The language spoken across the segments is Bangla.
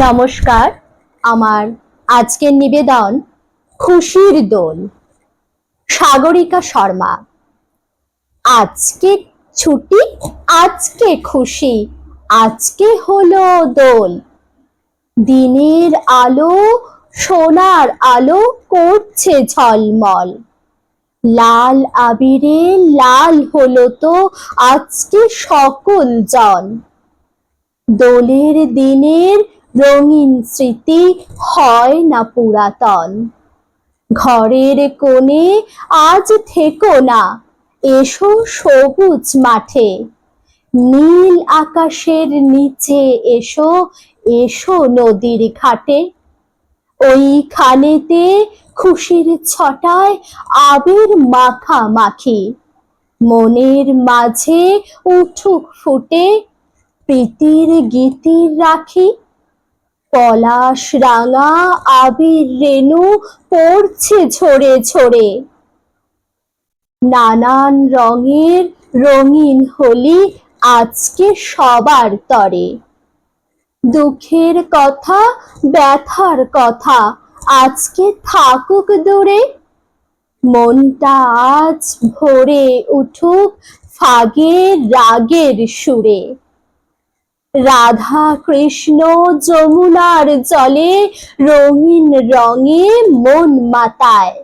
নমস্কার, আমার আজকের নিবেদন খুশির দোল। সাগরিকা শর্মা, আজকে ছুটি, আজকে খুশি, আজকে হলো দোল। দিনের আলো, সোনার আলো করছে ঝলমল। লাল আবিরে লাল হলো তো আজকে সকল জন। দোলের দিনের রঙিন স্মৃতি হয় না পুরাতন। ঘরের কোণে আজ থেকো না, এসো সবুজ মাঠে। নীল আকাশের নিচে এসো এসো নদীর ঘাটে। ওই ওইখানেতে খুশির ছটায় আবির মাখামাখি। মনের মাঝে উঠুক ফুটে, প্রীতির গীতির রাখি। পলাশ রাঙা আবির রেণু পড়ছে ঝরে ঝরে। নানান রঙের রঙিন হোলি আজকে সবার তরে। দুঃখের কথা, ব্যথার কথা আজকে থাকুক দূরে। মনটা আজ ভরে উঠুক ফাগের রাগের সুরে। রাধা কৃষ্ণ যমুনার জলে রঙিন রঙে মন মাতায়।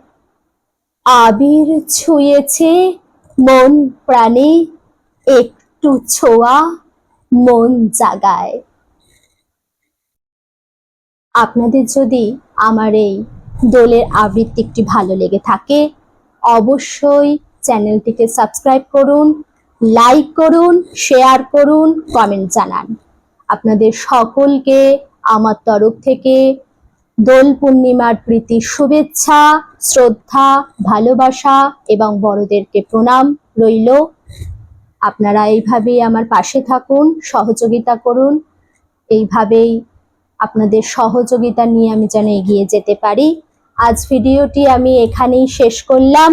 আবির ছুঁয়েছে মন প্রাণে, একটু ছোঁয়া মন জাগায়। আপনাদের যদি আমার এই দোলের আবৃত্তি একটি ভালো লেগে থাকে, অবশ্যই চ্যানেলটিকে সাবস্ক্রাইব করুন লাইক করুন শেয়ার করুন কমেন্ট জানান। আপনাদের সকলকে আমার তরফ থেকে দোল পূর্ণিমার প্রীতি, শুভেচ্ছা, শ্রদ্ধা, ভালোবাসা এবং বড়দেরকে প্রণাম রইল। আপনারা এইভাবেই আমার পাশে থাকুন, সহযোগিতা করুন। এইভাবেই আপনাদের সহযোগিতা নিয়ে আমি যেন এগিয়ে যেতে পারি। আজ ভিডিওটি আমি এখানেই শেষ করলাম।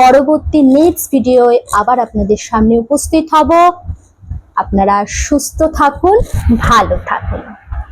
পরবর্তী নেক্সট ভিডিও আবার আপনাদের সামনে উপস্থিত হব। আপনারা সুস্থ থাকুন, ভালো থাকুন।